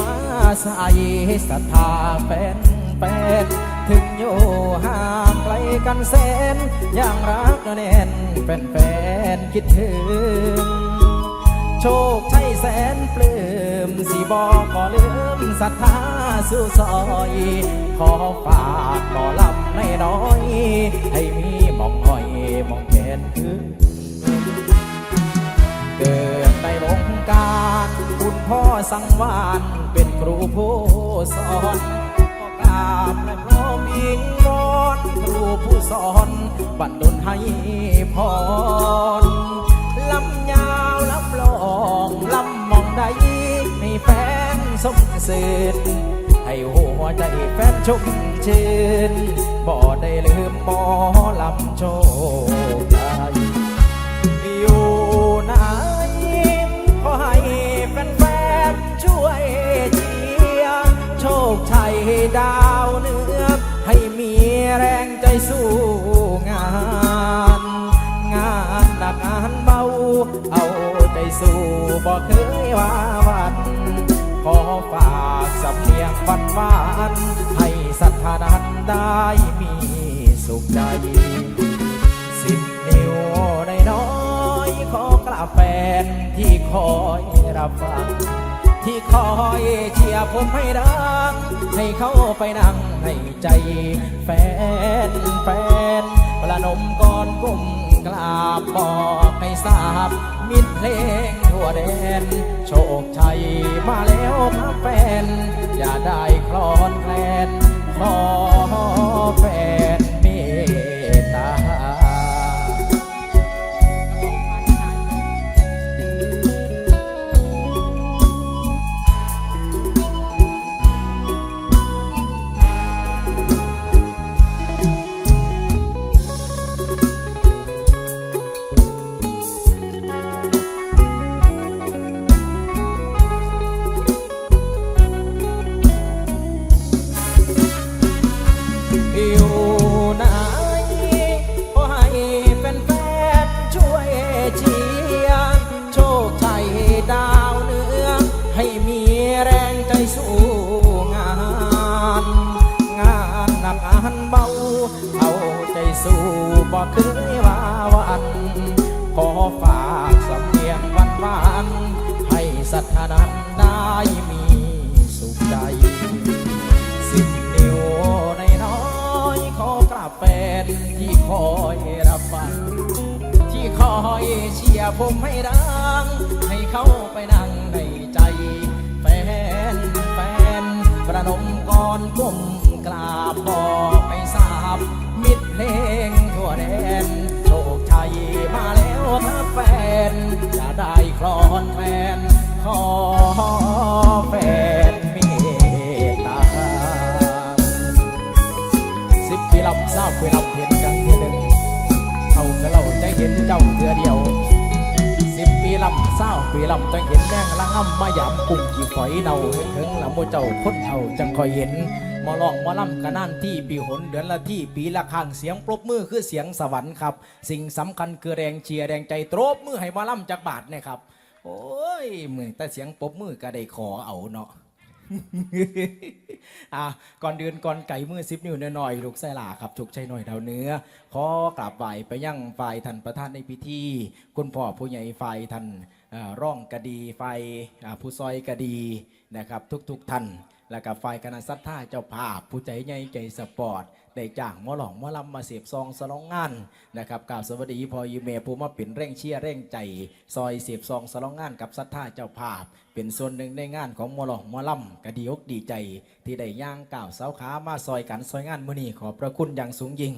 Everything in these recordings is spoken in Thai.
มาใส่ศรัทธาแฟนแฟนถึงอยู่ห่างไกลกันแสนยังรักแน่นแฟนแฟนคิดถึง โชคชัยแสนปลื้มสิบอกก็ลืมศรัทธาสู่ซอย ขอฝากก่อลำให้น้อย ให้มีมองหอยมองแขนคือ เกิดในวงการคุณพ่อสังวานเป็นครูผู้สอนก็กราบและพร้อมอิงวอนครูผู้สอนบันดลให้พรลำยาวลำลองลำมองใดให้แฟนสมสื่นให้หัวใจแฟนชุ่มชื่นบ่ได้ลืมหมอลำโชค บอกเคยว่าวัน ขอฝากสำเนียงฝันวานให้สัทธานั้นได้มีสุขใจ สิบนิ้วในน้อยขอกราบแฟนที่คอยรับฟังที่คอยเชียร์ผมให้ดังให้เขาไปนั่งให้ใจ แฟนแฟนประนมก่อนก้มกราบบอกให้ทราบ มิตรเพลงทั่วแดน โชคชัยมาแล้วครับแฟน อย่าได้คลอ สัทธานั้นได้มีสุขใจสิบนิ้วในน้อยขอกราบแฟนที่คอยรับฟังที่คอยเชียร์ผมให้ดัง ให้เขาไปนั่งในใจ แฟนแฟนประนมก่อนก้มกราบบอกให้ทราบ มิตรเพลงทั่วแดนโชคชัยมาแล้วครับแฟนจะได้คลอนแฟน ขอแฟนเมตตาสิบปีลำเศร้าปีลำเห็นกันเทียหนึ่งเขาก็เราจะเห็นเจ้าเถือเดียว สิบปีลำเศร้าปีลำจะเห็นแดงละง่ำมายำกุ้งกี่ฝอยเนาให้ถึงละโมเจ้าคนเท่าจังคอยเห็นมอลองมอลำกะนั่นที่ปีหนเดือนละที่ปีละครั้งเสียงปรบมือคือเสียงสวรรค์ครับ สิ่งสำคัญคือแรงเชียร์แรงใจตรบมือให้มอลำจากบาทนี่ยครับ โอ้ยมือแต่เสียงปบมือก็ได้ขอเอาเนาะอะก่อนเดือนก่อนไก่มือสิบนิ้วหน่อยๆลูกไส้หลาครับถูกใจหน่อยดาวเนื้อ ขอกราบไหวไปยังฝ่ายท่านประธานในพิธี คุณพ่อผู้ใหญ่ฝ่ายท่านร่องกระดีฝ่ายผู้ซอยกระดีนะครับ ทุกๆท่าน แล้วก็ฝ่ายคณะสัตยาเจ้าภาพผู้ใจใหญ่ใจสปอร์ต ได้จ้างมอหลองมอลำมาเสียบซองสลองงานนะครับกล่าวสวัสดีพอยูเมผู้มาเป็นเร่งเชียร์เร่งใจ ซอยเสียบซองสลองงานกับสัทธาเจ้าภาพ เป็นส่วนหนึ่งในงานของมอหลองมอลำกระดีอกดีใจ ที่ได้ย่างกล่าวเสาขามาซอยกันซอยงานมือนี้ขอพระคุณอย่างสูงยิ่ง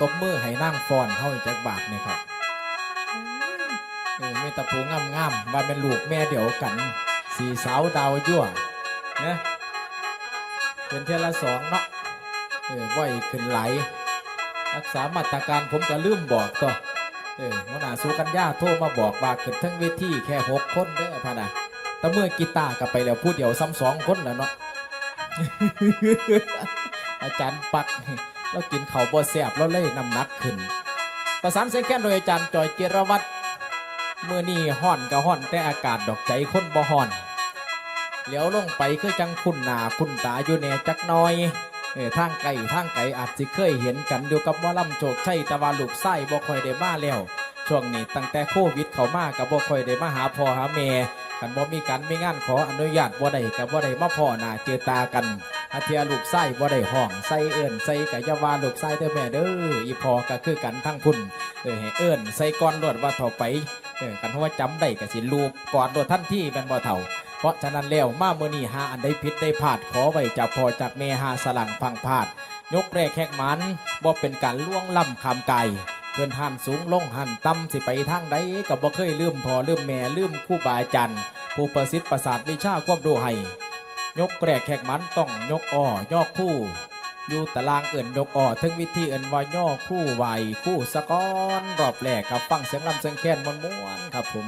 ตบมือให้นั่งฟอนเท่าจักบาทเนี่ยครับเออมีแตะปูงามๆว่าเป็นลูกแม่เดียวกัน สีสาวดาวยั่วนะเป็นเทละสองเนาะเออไหวขึ้นไหล รักษามาตรการผมก็ลืมบอกตัวเออหัวหนาสุกัญญาโทรมาบอกว่าขึ้นทั้งเวทีแค่หกคนเด้อพะนะแต่เมื่อกีตาร์กลับไปแล้วพูดเดียวซ้ำสองคนแล้วเนาะอาจารย์ปักเรากินเข่าบ่แสบเราเลยน้ำหนักขึ้น ประสานเสียงแค้นโดยอาจารย์จอยเจรวัตรเมื่อนี่ห่อนก็ห่อนแต่อากาศดอกใจคนบ่ห่อน เหลียวลงไปคือจังคุณหนาคุณตาอยู่แน่จักน้อยเออทางไก่ทางไก่อาจสิเคยเห็นกันอยู่กับหมอลำโจกใชัยแตะวันลูกไส้บ่ค่อยได้มาแล้ว ช่วงนี้ตั้งแต่โควิดเข้ามากับบ่ค่อยได้มาหาพ่อหาแม่กันบ่มีการมีงานขออนุญาตบ่ได้กับบ่ได้มาพ่อหน้าเจอตากันอาเทียลูกไส้บ่ได้ห้องใส่เอิ้นใส่กะยาวาลูกไส้เด้อแม่เด้ออีพอก็คือกันทั้งคุณเออให้เอิ้นใส่ก่อนรวดว่าเท่าไปเออกันเพราะว่าจำได้ก็สิลูกกอดรวดทันที่แม่นบ่เท่า เพราะฉะนั้นแล้วมาเมื้อนี้หาอันใดผิดได้พลาดขอไว้จากพ่อจากแม่หาสลังพังพลาด ยกแรกแขกมันบ่เป็นการล่วงล้ำคำไก่เกินหันสูงลงหันต่ำสิไปทางใดก็บ่เคยลืมพ่อลืมแม่ลืมคู่บาอาจารย์ผู้ประสิทธิ์ประสาทวิชาความรู้ให้ยกแรกแขกมันต้องยกอ้อยอกคู่อยู่ตารางเอื่นยกอ้อถึงวิธีเอื่นว่าย่อคู่ไหวคู่สะก้อนรอบแรกครับฟังเสียงลำเสียงแค้นมม้วนๆครับผม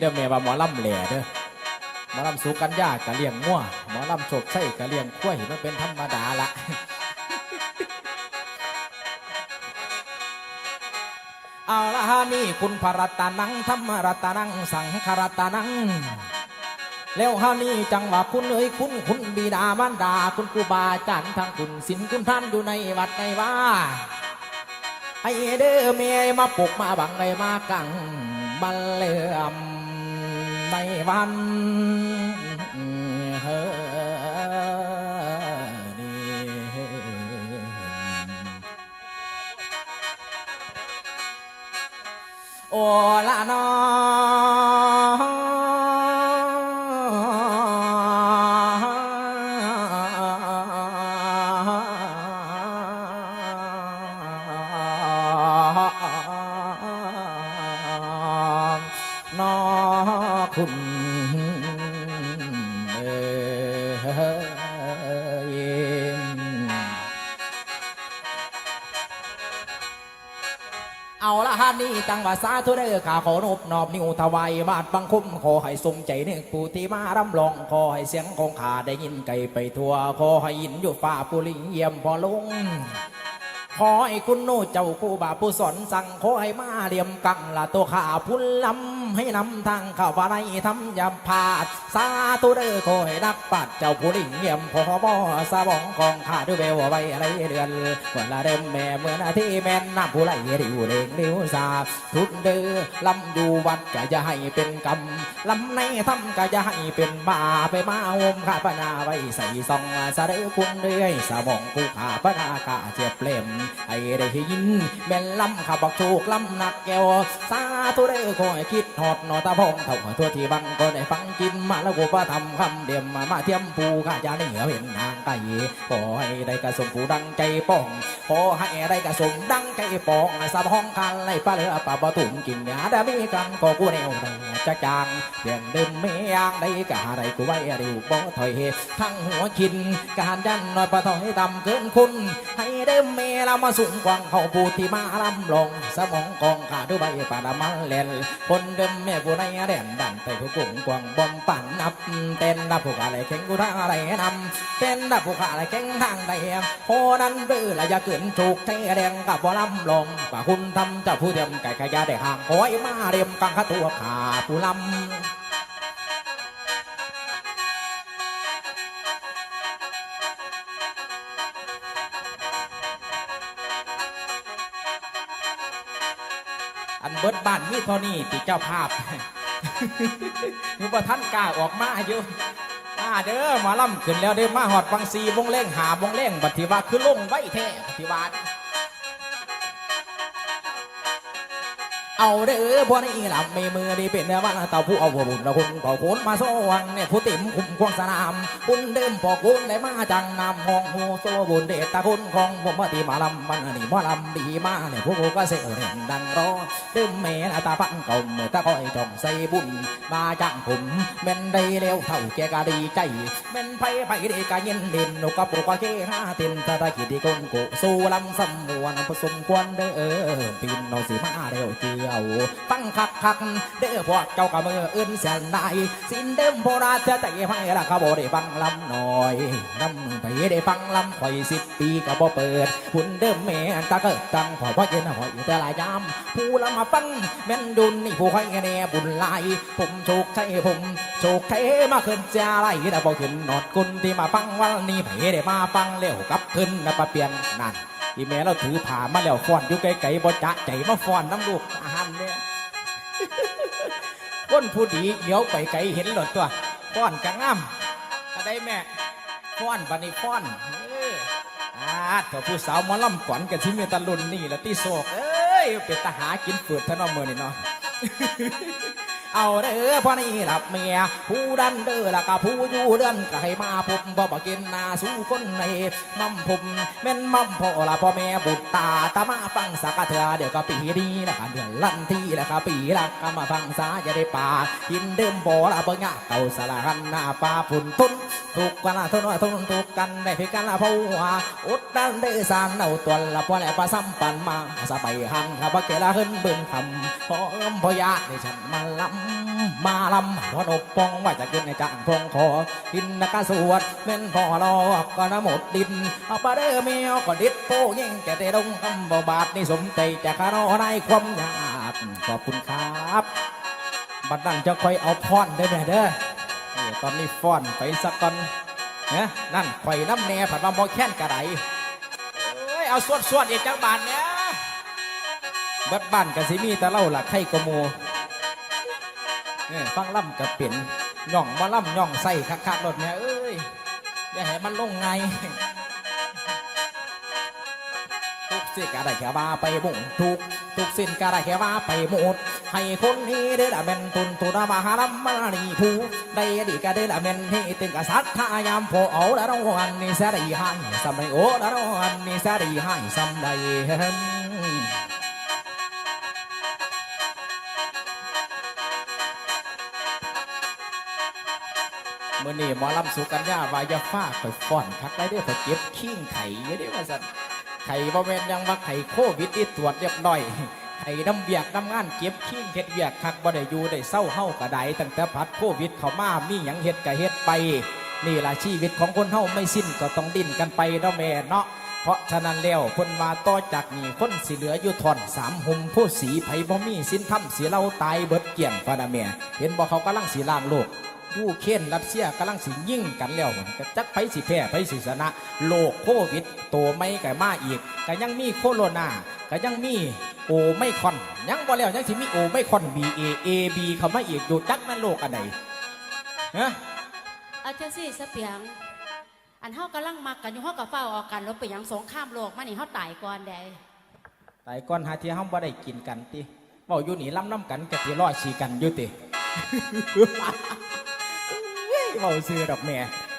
เด้อแม่ว่าหมอลำแหล่เด้อหมอลำสุกัญญากะเลี้ยงงัวหมอลำโฉบไส้กะเลี้ยงข้วยมันเป็นธรรมดาละเอาละฮะนี่คุณพระรัตนังธรรมรัตนังสังฆรัตนังแล้วฮานี่จังหวะคุณเอ้ยคุณคุณบิดามารดาคุณครูบาอาจารย์ทั้งคุณศิลคุณท่านอยู่ในวัดในว่าไอเด้อเมียมาปลุกมาบังไงมากังบันเลื่อม ในวันเฮ คุณเอยเอาละฮะนี่จังหวะสาธุเด้อข้าขอนบนอบนิ้วถวายบาทบังคุ้มขอให้สมใจนื้อผู้ที่มารำลองขอให้เสียงของข้าได้ยินไกลไปทั่วขอให้ยินอยู่ฝ่าปุริเยี่ยมพอลงขอให้คุณโนเจ้าครูบาผู้สอนสั่งขอให้มาเรียมกังละตัวข้าพุนลำ ให้นำทางเข้าว่าในทำยำพาดสาธุเด้อขอให้นักปัดเจ้าผู้ลิงเยี่ยมพอบอสาบองกองข้าด้วยเบลไว้อะไรเดือนเวละเดิมแม่เมื่อนาที่แม่นน้ำผู้ไหลริวเล่งริวสาทุนเด้อลำอยู่วัดก็จะให้เป็นกรรมลำในทำก็จะให้เป็นบาไปมาอมข้าพนาไว้ใส่ซองสะเด้อคุณเรื่อยสมองผู้ข้าพนากาเจ็บเล่มไอ้ได้ยินแม่นลำขับบักโชกลำหนักแก้วสาธุเด้อคอยคิดอดหนอตาพองเท่าทั่วที่บังก็ได้ฟังกินมาแล้วกูว่าทำคำเดียมมามาเทียมปูข้าจะเหนือเห็นทางไก่ขอให้ได้กระสมผู้ดังใจป้องขอให้ได้กระสมดังใจป้องสับห้องคันไล่ปลาเรือปลาบะตุ่มกินยาได้มีกันก็กูแนวได้ จะจางเพียงเดิมไม่ยางได้กะอะไรกูไว้ริวบ่ถอยทั้งหัวคินการยันน้อยปะถอยต่ำเกินคุณ ให้เดิมเมเรามาสูงกวางเขาปูที่มาลำลง สมองกองขาด้วยใบป่าดมันเลนคนเดิมแม่ผู้ในแดนดันไปผู้กุ้งกวางบอมปั่นนับเต้นดับผู้ขาอะไรเข่งกูทางอะไรนำเต้นดับผู้ขาอะไรเข่งทางใดโคนั้นเบื่อละอย่าเกินถูกใช้แดงกับบ่ลำลงป่าคุณทำเจ้าผู้เดียมไก่ขยาได้ห่างคอยมาเรียมกังขาตัวขาดูลำอันเบิดบ้านมีเท่านี้ติเจ้าภาพมีว่าท่านกล้าออกมาอยู่มาเด้อมาล่ำขึ้นแล้วเด้อมาหอดบางซีวงเล่งหาวงเล่งบัดทิวาคือลงไว้แท้บัดทิวา เอาเด้อพวกนี้หลับมีมือดีเป็นเนื้อวันเต่าผู้เอาบุญละคุณพอคุณมาโซวังเนี่ยผู้ติ่มคุมควงสนาม คุณเดิมพอคุณได้มาจังนำห้องหูโซบุญเดชตาคุณของผมมาตีมาลำมันนนี้มาลำดีมาเนี่ยผู้ก็เสียเห็นดังรอเดิมแม่ตาพันเก่าเมื่อตาคอยจองใส่บุญมาจังผมเม่นได้เร็วเท่าแกก็ดีใจเม่นไปไปดีก็ยินดินนกกระปุกก็เกห้าเตินตาตะกิดีคนกุสู้ลำสมวนผสมควรเด้อปีนเอาสีมาเร็วเียว ฟังคักคักเด้อพวกเจ้ากะมืออื่นเสียนได้สินเดิมโบราณจะใจให้ละขบได้ฟังลำหน่อยน้ำไปได้ฟังลำข่อยสิบปีก็บ่เปิดหุ่นเดิมแม่ตาเกิดตังขอพ่อเย็นหอยแต่ลายยามผู้ละมาฟังแม่นดุนนี่ผู้ค่อยแน่บุญลายผมโชคชัยผมโชคชัยมาขึ้นจะไรแต่บอกขึ้นนอดกุนที่มาฟังวันนี้ไปได้มาฟังเร็วกับขึ้นนะปะเปลี่ยนนั่น อีแม่เราถือผ่ามาแล้วฟ้อนอยู่ไกลๆบ่จะใจมาฟ้อนน้ำลูกอาหารเนี่ยก้นผู้ดีเดี๋ยวไปไกลเห็นหลดตัวฟ้อนกะงามก็ได้แม่ฟ้อนบันนี้ฟ้อนเอออาถ้าผู้สาวมอลำก่อนกันที่มีตะลุนนี่ละที่โศกเอ้ยเป็นตาหากินฝืดทะเนอมมือนี่เนาะ เอาเด้อพ่อนี่หลับเมียผู้ดันเด้อละกับผู้อยู่เดือนก็ให้มาผมบ่บ่กินนาสู้คนในมั่มผมแม่นมั่มพ่อละพ่อแม่บุตรตาตามาฟังสักเถื่อเดี๋ยวก็ปีดีนะคะเดือนลันทีละครับปีละก็มาฟังสาจะได้ป่ากินเดิมบ่ละเบิ่งะเต่าสละหันหน้าปลาฝุ่นทุนทุกกันละทุนว่าทุนทุกกันได้พิกันละเพราะว่าอดดันเด้อสานเอาตัวละพ่อแหละปลาซ้ำปันมาสบายหันครับว่าเกละขึ้นเบิ่งคำพอเอิมพอยาได้ฉันมาล้ำ มาลำพอนบปองว่าจะกินในจานพงคอกินนักสวดเม่นพอรอกก็นำหมดดินเอาปลาเด้อแมวก็ดิดโป้ยิ่งจะได้ลงคำบ่บาทนี่สมใจจะคารอในความยากขอบคุณครับบัดนั้นจะค่อยเอาพรได้ไหมเด้อตอนนี้ฟ้อนไปสักก่อนเนี่ยนั่นข่อยน้ำแน่ผัดมาบ่แค้นกระไดเอ้ยเอาสวดสวดๆอีกจังบาทเนี่ยบิดบ้านกันสิมีแต่เล่าละไข่กระโม่ ฟังล่ำกับเป็นย่องมาล่ำย่องใส่คักๆรถเนี่ยเอ้ยอย่าให้มันลงไงทุกสิ่งก็ได้แค่ว่าไปมุ่งทุกทุกสิ่งก็ได้แค่ว่าไปหมดให้คนนี้ได้ละเป็นตุนตุนมาหาลำมานีผู้ได้ดีก็ได้ละเป็นที่ตึงกษัตริย์ทายามพอเอาละรางวัลนี่แสดีให้สำได้โอ้ละรางวัลนี่แสดีให้สำไอนี้หมอลำสุกัญญาวายาฟ้าข่อยฟ้อนคักได้เด้อข่อยเก็บขิ้งไข่เยอะเด้อว่าสันไข่บ่แม่นยังว่าไข่โควิดที่ตรวจเรียบร้อยไข่น้ำเบียกน้ำงานเก็บขิ้งเฮ็ดเบียกคักบ่ได้อยู่ได้เศร้าเฮากระไดตั้งแต่พัดโควิดเข้ามามีหยังเฮ็ดก็เฮ็ดไป นี่ล่ะชีวิตของคนเฮาไม่สิ้นก็ต้องดิ้นกันไปเนาะแม่เนาะเพราะฉะนั้นแล้วคนมาต่อจากนี้คนสิเหลืออยู่ทอนสามหุมผู้สีไผ่บ่มีสินทำเสียเราตายเบิดเกี่ยงพะนะแม่เห็นบ่เขากำลังสีล้างโลก ยูเคนรัสเซียกำลังสิยิ่งกันแล้วมันก็จักไผสิแพ้ไผสิชนะโลกโควิดโตไม่ก็มาอีกก็ยังมีโคโรนาก็ยังมีโอไม่คอน ยังบ่แล้วยังสิมีโอไม่คอน B A A B เข้ามาอีกอยู่จักนั่นโลกอันใดฮะเอาจังสิสะเปียง อันเฮากำลังมักกันอยู่เฮากับเฝ้าออกกันแล้วไปหยังสงครามโลกมานี่เฮาตายก่อนได้ตายก่อนหาที่เฮาบ่ได้กินกันติเว้าอยู่นี่ล้ำน้ำกันก็สิรอดชีกันอยู่ติ เว้าซื้อดอกแม่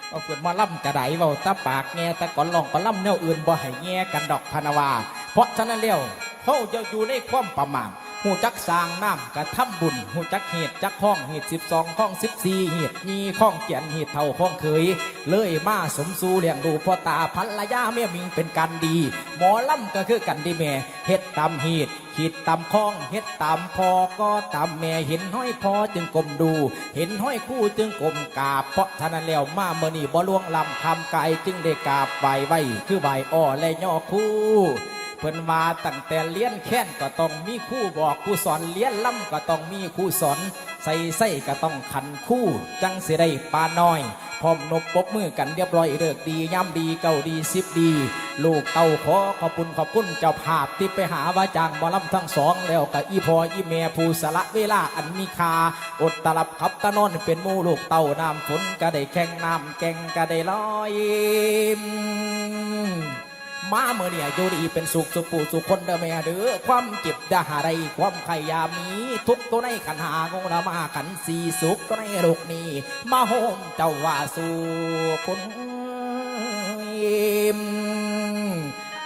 เอาเกิดมาล่ำกระไดเว้าตาปากแง่ต่ก่อนลองก็ล่ำแนวอื่นบ่ให้แง่กันดอกพนาวา เพราะฉะนั้นแล้วเขาจะอยู่ในความประมาทหูจักสร้างน้ำกระทำบุญหูจักเหตุจักข้องเหตุสิบสองข้องสิบสี่เหตุมีข้องเกียนเหตุเท่าข้องเคย เลยมาสมสู่เลี้ยงดูพ่อตาภรรยาเมียมิงเป็นกันดี หมอล่ำก็คือกันดีแม่เฮ็ดตามเหตุ ขีดตามข้องเฮ็ดตามพอก็ตามแม่เห็นห้อยพอจึงกลมดู เห็นห้อยคู่จึงกลมกาบ เพราะฉะนั้นแล้วมาเมื่อนี่บ่ล่วงลำคำกายจึงได้กาบไหวไว้คือใบอ้อและย่อคู่เพิ่นมาตั้งแต่เลี้ยนแค้นก็ต้องมีคู่บอกคู่สอนเลี้ยนล่ำก็ต้องมีคู่สอนใส่ใส่ก็ต้องขันคู่ จังสิได้ปาน้อย พร้อมนบปบมือกันเรียบร้อยเลิกดีย่ำดีเก่าดีสิบดี ลูกเต้าขอขอบคุณขอบคุณเจ้าภาพที่ไปหาว่าจ้างบอลำทั้งสองแล้วกับอีพออีแม่ผู้สละเวลาอันมีคา อดตลับขับตะนอนเป็นมูลูกเต้าน้ำฝนก็ได้แข่งน้ำแกงก็ได้ลอย มาเมื่อเนี่ยอยู่ดีเป็นสุขสุปูสุคนเด้อแม่เด้อความเจ็บดาหาไรความข่ยามีทุกตัวในขันหางงรามาขันสีสุขตัวในโลกนี้ มาโฮมเจ้าว่าสู่คนยิ้ม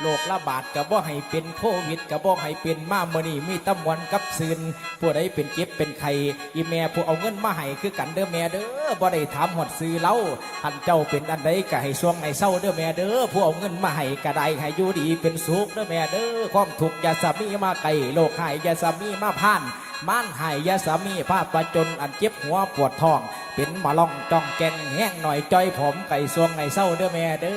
โรคระบาดก็บอกให้เป็นโควิดก็บอกให้เป็นมาเมื่อนี้มีตำวันกับซืนผู้ใดเป็นเจ็บเป็นไข่อีแม่ผู้เอาเงินมาให้คือกันเด้อแม่เด้อบ่ได้ถามหอดซื้อเล่าท่านเจ้าเป็นอันใดก็ให้ช่วงให้เศร้าเด้อแม่เด้อผู้เอาเงินมาให้ก็ได้ให้อยู่ดีเป็นสุขเด้อแม่เด้อความทุกข์อย่าสามีมาไกลโรคหายอย่าสามีมาผ่าน ม่านหายยาสามีพาประจนอันเจ็บหัวปวดท้อง เป็นมาล่องจ้องแกงแห้งหน่อยจ้อยผมไก่สวงไก่เศร้าเด้อแม่เด้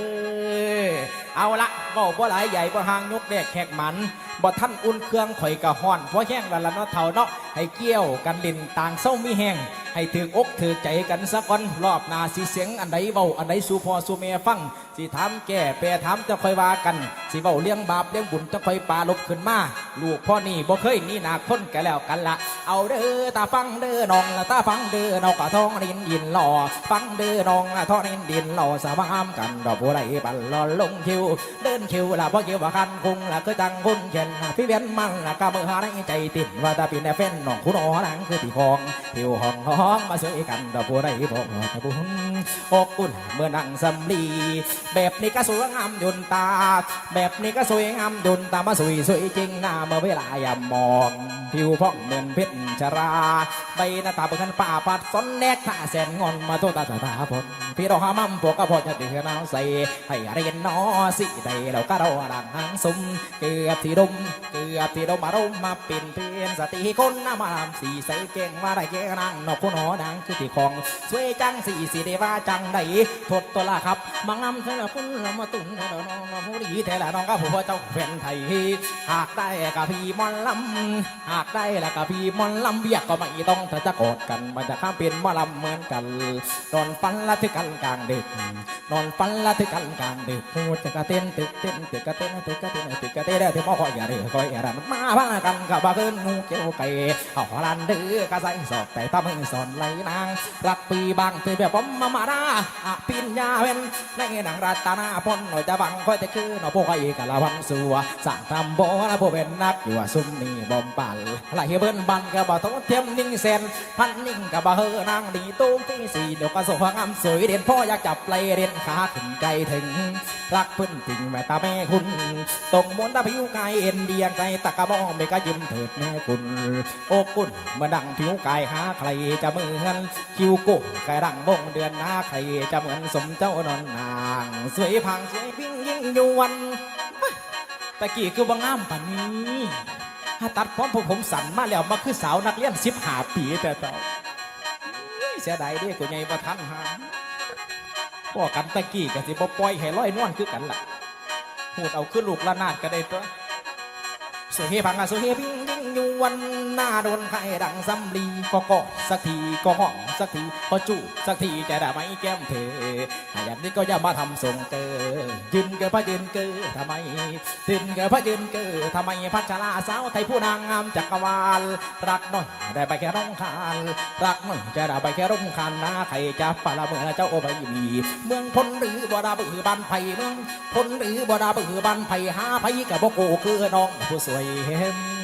อเอาละเบาบ่หลายใหญ่บ่หางยกแดกแขกหมันบ่ท่านอุ่นเครื่องข่อยกะห้อนเพราะแห้งละละเนาะเท่าเนาะให้เกี่ยวกันดินต่างเศร้ามีแห้งให้ถึงอกถือใจกันสักวันรอบนาสิเสียงอันใดเบาอันใดสูพอสู่แม่ฟังสิถามแก่แปรถามจะค่อยว่ากันสิเบาเลี้ยงบาปเลี้ยงบุญจะค่อยปลาลบขึ้นมาลูกพ่อนี่บ่เคยนี่นาคนกันแล้วกันละเอาเด้อตาฟังเด้อนองละตาฟังเด้อนองกะท้องดินดินหล่อฟังเด้อนองละท้องดินดินหล่อสามามกันดอกบัวไหลบันลอนลงคิวเดินคิวละเพราะคิวว่าคันคงละคือจังคุณเช่นพี่เวียนมันละกะมือหาในใจติดว่าตาปีนแฟนน้องคุณอ๋อนังคือตีคองผิวห้องห้องมาสวยกันดอกบัวไหลบอกบุญอกอุ่นเมื่อนั่งสำลีแบบนี้ก็สวยงามยนตา แบบนี้ก็สวยงามยนตามาสวยสวยจริงหน้าเมื่อเวลายามมองผิวพ่องเหมือนเพชรชราใบหน้าตาเบิ่งป่าปัดสนแนกท่าแสนงอนมาโทษตาตาตาพนพี่เราหามั่มพวกก็พอจะเดือดน้ำใสให้เรียนนอสิได้เราก็เราดังหางสุมเกือบที่ดมเกือบที่ดมมารุมมาเป็นเพียนสติคนน้ำมาลำสีใสเก่งมาได้แก่นางนอกคุณหอดังคือที่ของสวยจังสีสีเดว่าจังได้ทดตัวละครับมังนำเธอคุณละมาตุนน้องน้องผู้ดีแต่ละน้องก็ผู้เจ้าแฟนไทยหากได้กับพี่มอนลำหากได้ล้วกับพี่มอนลำเบียกก็ไม่ต้องถ้าจะกอดกันมันจะข้ามเป็นมอลำเหมือนกันนอนฝันละทึกกันกลางดึกนอนฝันละทึกกันกลางดึกหูจะกระเต้นตึกเต้นตึกกระเต้นตึกกระเต้นตึกกระเต้นได้ที่มอคอยอย่าเดือคอยอย่าดันมาบ้ากันกับบ้าเกินงูเกี่ยวไก่เอาหลันเดือกระใสสอบแต่ถ้ามึงสออนไหลนางรักปีบางเธอแบบผมมามาดาอะปินยาเว้นในหนังรัตนาพนหน่อยจะบังคอยแต่คือหน่อพวกไอ้กะละวันสัวสั่งทำบ่ละพวกเป็นนักอยู่ว่าซุ่มนี่บอมปั่นไหลเบิ้นบันกับบ่ต้องเทียมนิ่งเซนพันนิ่งกับบ่เฮอนางดีตุ้งที่สี่เดี๋ยวก็สวยงามสวยเด่นพ่ออยากจับไหลเด่นขาถึงใจถึงรักเพิ่นจริงแม่ตาแม่คุณตรงมนตาผิวกายเอ็นเดียงใจตะกะบองไม่ก็ยิ้มเถิดแม่คุณโอ้กุนเมื่อดังผิวกายหาใครจะเหมือนคิวกุกายดังบงเดือนหน้าใครจะเหมือนสมเจ้านอนนาง สวยพังสวยพิงยิ่งยวนตะกี้คือว่างามปานนี้ถ้าตัดพร้อมผมผมสั่นมาแล้วมาคือสาวนักเรียนสิบหาปีแต่ต่าเสียดายเด้กูใหญ่บ่ทันหาพวกกันตะกี้ก็สิบปล่อยให้ร้อยนวลคือกันล่ะพูดเอาขึ้นลูกละนาดก็ได้ตัว สวยเฮพังอะสวยเฮพิงยิงยวันหน้าโดนใครดังซ้ำลีก็กอดสักทีก็ห้อง สักทีพอจูบสักทีจะได้ไหมแก้มเธออย่างนี้ก็อย่ามาทำทรงเกอยืนเกอพระยืนเกอทำไมยืนเกอพระยืนเกอทำไมพัชราสาวไทยผู้นางงามจักรวาลรักหน่อยได้ไปแค่ร้องคานรักหน่อยจะได้ไปแค่ร้องคานนะใครจะปาละเมื่อเจ้าโอไปมีเมืองพลหรือบ่ดาบือบ้านไผ่เมืองพลหรือบ่ดาบือบ้านไผ่หาไผ่กับบ่โกคือน้องผู้สวยเห็น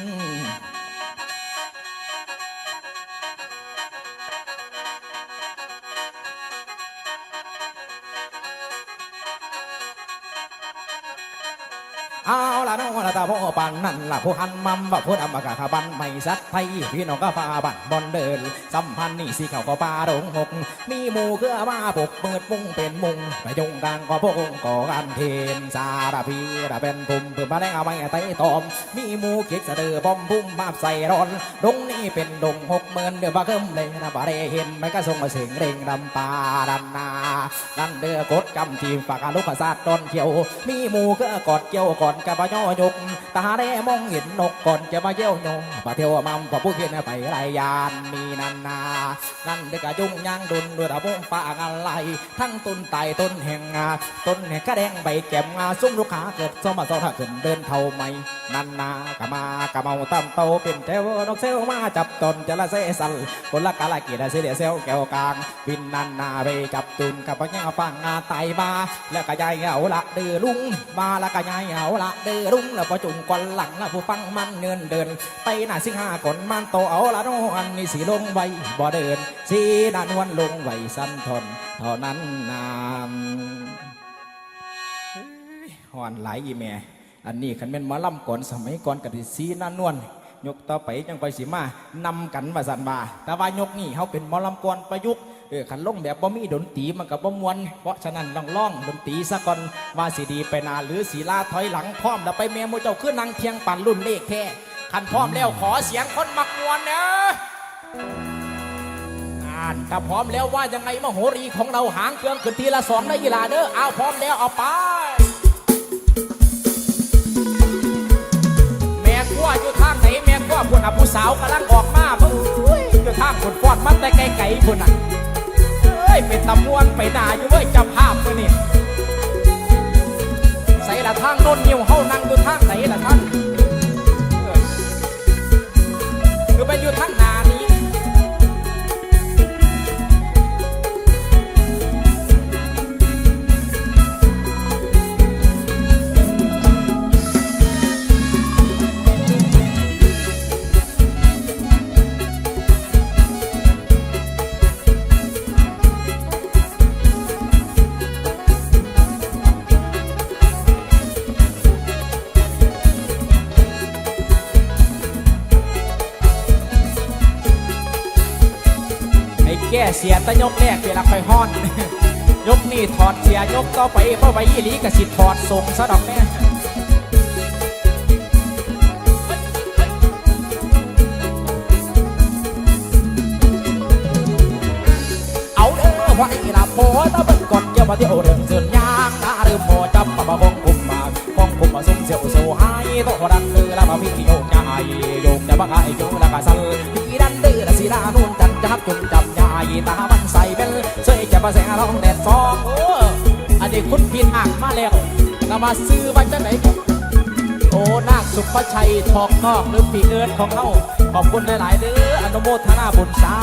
ตาพ่อปันนั่นละผู้หันมัมว่าผู้นำมากะขบันไม่สักไทยพี่น้องก็พาบันบอนเดินสัมพันธ์นี่สิเขาก็ปาดงหกมีหมู่คือมาปกเปิดมุงเป็นมุงไปยงกลางก็พวกก่อกันเทนสาระพีระเป็นภูมิเพื่อมาแดงเอาไว้ไต่ตอม มีหมู่เก็กสะเดือบอมพุ่มมาใส่ร้อนดงนี่เป็นดงหกหมื่นเดือบาเคิมเลยนะบาเรเห็นไม่ก็ส่งมาเสียงเร่งรำปาดันนานั่นเดือกดกำทีมฝากอาลุกศาสตร์ต้นเขียว มีหมู่คือกอดเกี่ยวก่อนกับปะย่อยกตาแดมองเห็นนกก่อนจะมาเยี่ยวยงปะเที่ยวมัมปะผู้เขียนไปไรยานมีนันนานั่นเด็กกะยุ่งยางดุนด้วยระบงปากอะไรทั้งต้นไต่ต้นแห่งงาต้นแห่งกระแดงใบแก้มงาซุ้มลูกค้าเกิดสมาสอถ้าขึ้นเดินเท่าไหมนันนากะมากะเมาตั้มโตเป็นเทวนกเซลมาจับตนจะละเซสันคนละกาลกีดาเสเดียเซลแก้วกลางบินนันนาไปจับตุนกับปัญญาฟังงาไตมาแล้วก็ยายเอาละเดือลุงมาแล้วก็ยายเอาละเดือลุงแล้วจุงกวนหลังแล้วผู้ฟังมันเงินเดิน ไปหน้าสิงหาก่อนมันโตเอาละนอันนี่สีลงไว้บ่เดิน สีดานวันลงไว้สั้นทนเท่านั้นนามหอนหลายอีแม่ อันนี้คันเป็นมาล่ำก่อนสมัยก่อนกติสีนั่นนวลยกต่อไปจังไปสิมานำกันมาสันบาแต่ว่ายกนี่เขาเป็นมอลำก่อนประยุกต์ เออขันลงแบบบ่มีดนตรีมันกับบ่มวน เพราะฉะนั้นลองล่องดนตรีซะก่อนว่าสิดีไปนาหรือสีลาถอยหลังพร้อมแล้วไปเมียโมเจ้าขึ้นนางเทียงปั่นรุ่นเลขแท้ขันพร้อมแล้วขอเสียงคนมักมวนเนอะอ่านถ้าพร้อมแล้วว่ายังไงมโหรีของเราหางเครื่องขึ้นทีละสองในยีลาเด้อเอาพร้อมแล้วเอาไป แม่ขั้วอยู่ทางไหนแม่ขั้วพุ่นอะผู้สาวกำลังออกมาเพิ่งอยู่ทางพุ่นฟอดมันแต่ไกลๆพุ่นอะ ยไปตำมวนไปด่าอยู่เว้ยจำภาพมือนี่ใส่ละทางโน่นนิ้วเฮานั่งอยู่ทางไหนละท่านคือเป็นอยู่ทางหนานี เสียตะยกแรกเวลาไปห้อน ยกนี่ถอดเสียยกต่อไปเพราะไปยี่หลีกะสิถอดส่งซะดอกแม่เอาเด้อไว้ละโพตะบิดก่อนเกี่ยวมาที่โอเดินเสื่อนยางตาเริ่มพอจับมาบงคุมมาบงคุมมาสุ่มเสียวโซหายโตดันเลือล้วมาพี่โยกยายโยกจะบังไอโยแล้วก็สั่นพี่ดันเดือละสีดานุ่นจันจับจนจั ตามันใส่เบลเสยจะมาแสงร้องแดดซองโอ้อันนี้คุณพินอ่างมาแล้วแล้วมาซื้อมาจากไหนโอ้นาคสุภชัยทองนอกหรือปีเอิร์ดของเขาขอบคุณหลาย ๆเด้ออนุโมทนาบุญสา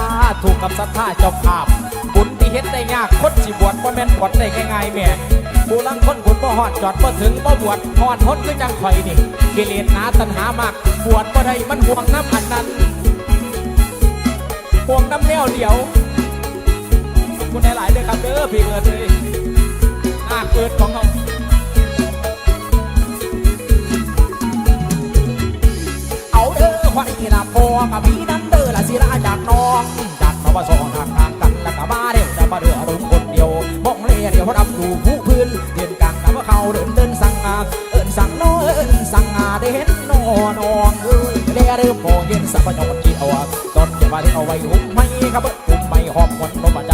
ถูกกับศรัทธาเจ้าภาพ บุญที่เฮ็ดได้ยากคนสิบวชบ่แม่นบวชได้ง่ายๆแม่ผู้ลังคนบุญบ่ฮอดจอดบ่ถึงบ่บวชฮอดทนคือจังข่อยนี่กิเลสหนาตัณหามากบวชบ่ได้มันห่วงน้ำอันนั้นห่วงน้ำแนวเดียว คุณหลายๆเด้อครับเด้อพี่เอิร์ดเลยนาเอิร์ดของเขาเอาเด้อไว้นะพอกับพี่นั้นเด้อละสิราจากน้องจากนวสองทางทางกันแล้วก็มาเดียวจะมาเดือรุ่งคนเดียวมองเล่เดียวรับดูผู้พื้นเดินกลางกับว่าเขาเดินเดินสั่งงาเอินสั่งน้อเอินสั่งงาได้เห็นนอนองเอ้ยเรียเริ่มมอเห็นสัพพยนกี่เอาตอนจะมาที่เอาไว้หุ้มไม่ครับหุ้มไม่หอมหวนนมจั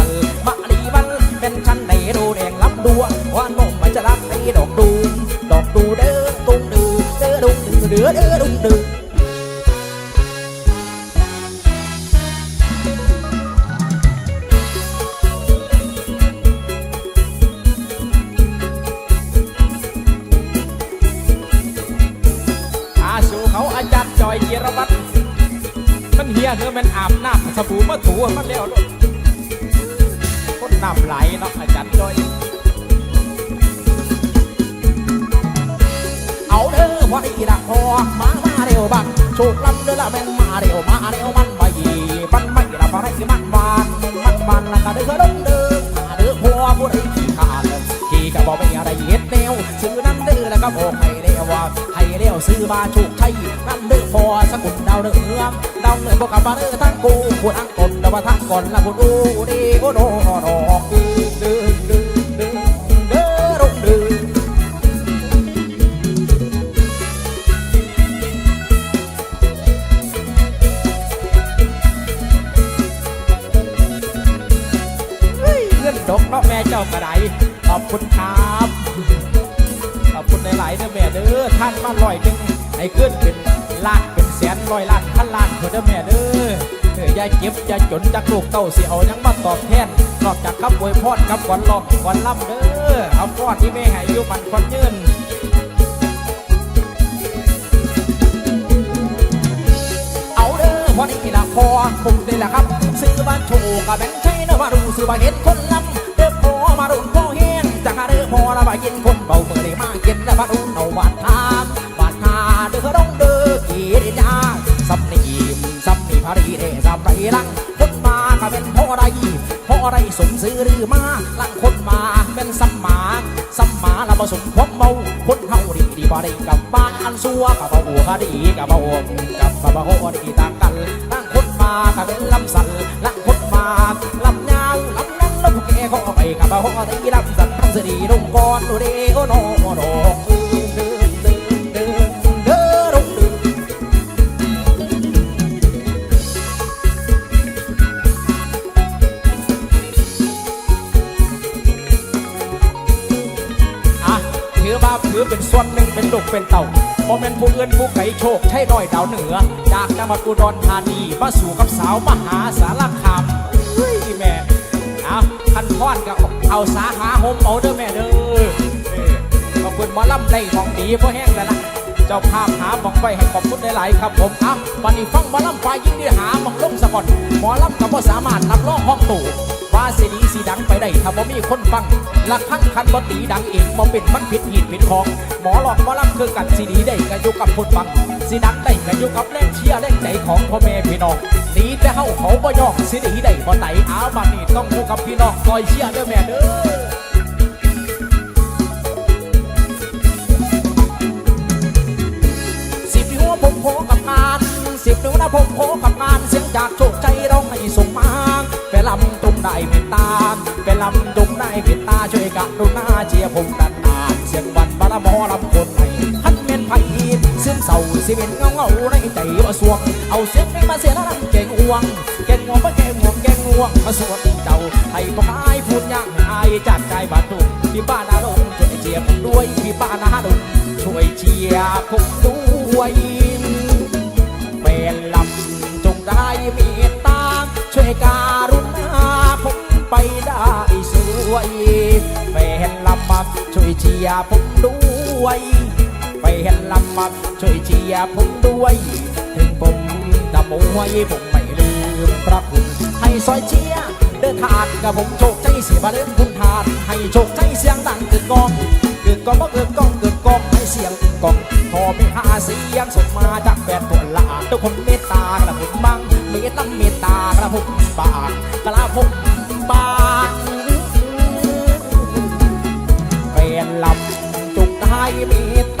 นม อดุงดือเด้อเอดุงดืออาสู่เขาอาจารย์จอยเกียรวัตรมันเฮียเธอมันอาบน้ำสบู่มาถูมันแล้วลูกคนน้ำไหลเนาะอาจารย์จอย เอด้อพอดีละพอมามาเร็วบังโชคลำเด้อละแม่งมาเร็วมาเร็วมันไปมันไม่ละพอได้สิมันบานมันบานละก็เด้อดงเด้อมาเด้อพัวผู้ใดขี้ขาดขี้ก็บอกไม่อะไรเฮ็ดแนวซื้อน้ำเด้อแล้วก็บอกให้เร็วว่าให้เร็วซื้อมาโชคชัยน้ำเด้อพอสกุลดาวเดือดาวเงินบอกกับมาเด้อทั้งกูพูดทั้งกลแต่ว่าทั้งก่อนละพูดอู้ดีโอ้โดนอเขอบคุณครับขอบคุณหลายๆเด้อแม่เด้อท่านมาลอยนึงให้ขึ้นเป็นล้านเป็นแสนลอยล้านพันล้านเถอะเด้อแม่เด้ออย่าเก็บอย่าจนจากลูกเต้าเสียเอายังมาตอบแทนนอกจากคำอวยพรคำขวัญหลอกขวัญล่ำเด้อเอาพอที่แม่ให้อยู่มันขวัญยืนเอาเด้อพรนี้ละพอคงนี่แหละครับ ซื้อบ้านโชกับแบงค์ใช้นะมาดูซื้อบ้านเห็ดคนลำ มารุ่นพอแห้งจากเด้อพอละว่ากินคนเบาเมื่อได้มากินแล้วมารุ่นเอาบาดทางบาดทาเด้อร้องเด้อกีเดียาสำนีมสำนีพารีเดสำไรลังคนมากะเป็นพอไรพอไรสมซื้อหรือมาลังคนมาเป็นสัมมาสัมมาละผสมความเมาคนเฮาดีดีบ่ได้กับบ้านอันซัวกับบ่หัวดีกับบ่หัวกับบ่บ่หัวดีต่างกันลังคนมาก็เป็นลำสันลังคนมาล กับบ่หัวดีลำสันทั้งสดีลงก่อนโอเดโอโนโอโนเดินเดินเดินเดินลงเดินอะถือเป็นส่วนหนึ่งเป็นลูกเป็นเต่าโมเมนผู้เอื้อนผู้ไก่โชคใช่น้อยดาวเหนือ จากจังหวัดอุดรธานีมาสู่กับสาวมหาสารคามเฮ้ยแม่ เอาคันพอนกับเอาสาหาหมเอาเด้อแม่เด้อขอบคุณหมอลำได้ของดีเพราะแห้งแล้วนะเจ้าภาพหาหมองไปให้ขอบคุณหลายๆครับผมอะวันนี้ฟังหมอลำไฟยิ่งได้หาหมองลงสะกดหมอลำกับพ่สามารถนับร้องห้องตู่ว่าสีดีสีดังไปได้ถ้าบ่มีคนฟังหลักพันคันบ่ตีดังเองบ่เป็นมันผิดหีดผิดของ หมอหลอกหมอลำคือกันสีดีได้ก็อยู่กับคนฟัง สีดังได้ก็อยู่กับแรงเชียร์แรงใจของพ่อแม่พี่น้องดีแต่เฮาเขาบ่ยอกสีดีได้บ่ไหนอาบัดนี้ต้องอยู่กับพี่น้องคอยเชียร์เด้อแม่เด้อสิบนิ้วผมโผกับงานสิบนิ้วนะผมโผกับงานเสียงจากโชคใจร้องให้ส่งมาไปลำตรงได้เมตตาไปลำตรงได้เมตตาช่วยกันดูหน้าเชียร์ผมกันนานเสียงวันบาละมอลำ เสื่อมเศร้าสิเป็นเงาเงาในใจว่าสวงเอาเสียงนี้มาเสียแล้วเก่งห่วงเก่งห่วงมาแก่ห่วงแก่ห่วงมาสวดเจ้าให้พวกอายพูดยากให้อายจากใจบาดตุกพี่ป้านาลงช่วยเชียร์ผมด้วยพี่ป้านาดงช่วยเชียร์ผมด้วยเป็นลำจงได้เมตตาช่วยการุณาผมไปได้สวยเป็นลำช่วยเชียร์ผมด้วย เป็นลำมาช่วยเชียร์ผมด้วย ถึงผมดำมวยผมไม่ลืมพระคุณให้ซอยเชียร์เดินทางกับผมโชคใจเสียบาเดินคุณทานให้โชคใจเสียงดังเกิดกองเกิดกองบ่เกิดกองเกิดกองให้เสียงกองพอมีหาเสียงส่งมาจากแฟนตัวละทุกคนเมตตากระผมบังเมตตั้งเมตตากระผมบางกระผมบางเป็นลำจุกได้เมตตา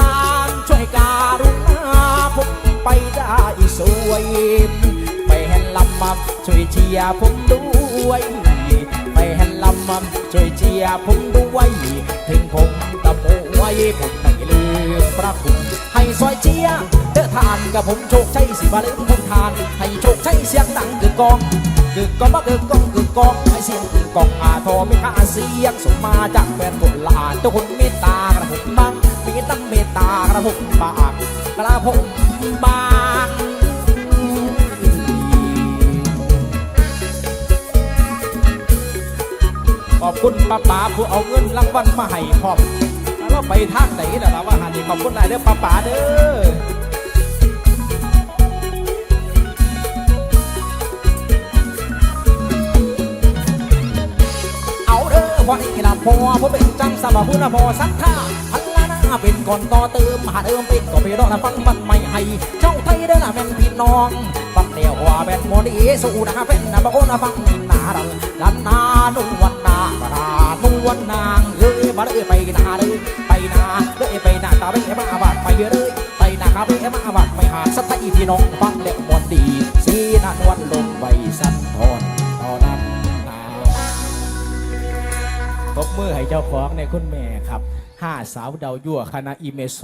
ช่วยการุณาผมไปได้สวยไปเห็นลำมาช่วยเชียร์ผมด้วยไปเห็นลำมาช่วยเชียร์ผมด้วย ถึงผมตะโมไว้ผมไม่ลืมพระคุณให้ซอยเชียร์เด้อทานกับผมโชคชัยสิบาลืมคุณทาน ให้โชคชัยเสียงดังกึกกองกึกกองมาเกึกกองกึกกองให้เสียงกึกกองอาทอไม่ค่าเสียงส่งมาจากแฟนคนลานทุกคนเมตตากระผมบัง ตั้งเมตตากระผมบางกระผมบางขอบคุณป้าป๋าผู้เอาเงินรางวัลมาให้พร้อมแล้วเราไปทางไหนล่ะล่ะว่าหันนี่ขอบคุณหลายเด้อป้าป๋าเด้อเอาเด้อไว้ละพอผู้เป็นจังสบผู้ละพอสักท่าพันละหน้า เป็นก่อนต่อเติมหาเดิมเป็นก็ไปรอนะฟังมันไม่ให้เจ้าไทยเด้อละเป็นพี่น้องฟังเดียวว่าเป็นโมดีสู้นะเป็นนะบางคนนะฟังนินาดังลันนานุ่วันนากรานุ่วันนางเอ้ยมาเลยไปนาเลยไปนาเลยไปนาตาไปมาบาดไปเลยไปนาคาไปมาบาดไปหาสัตย์พี่น้องฟังแล้วมวนดีสีนานวันลงไปสันทอนเท่านั้นนาตบมือให้เจ้าของในคุณแม่ครับ ห้าสาวดาวยั่วคณะอิเมโซ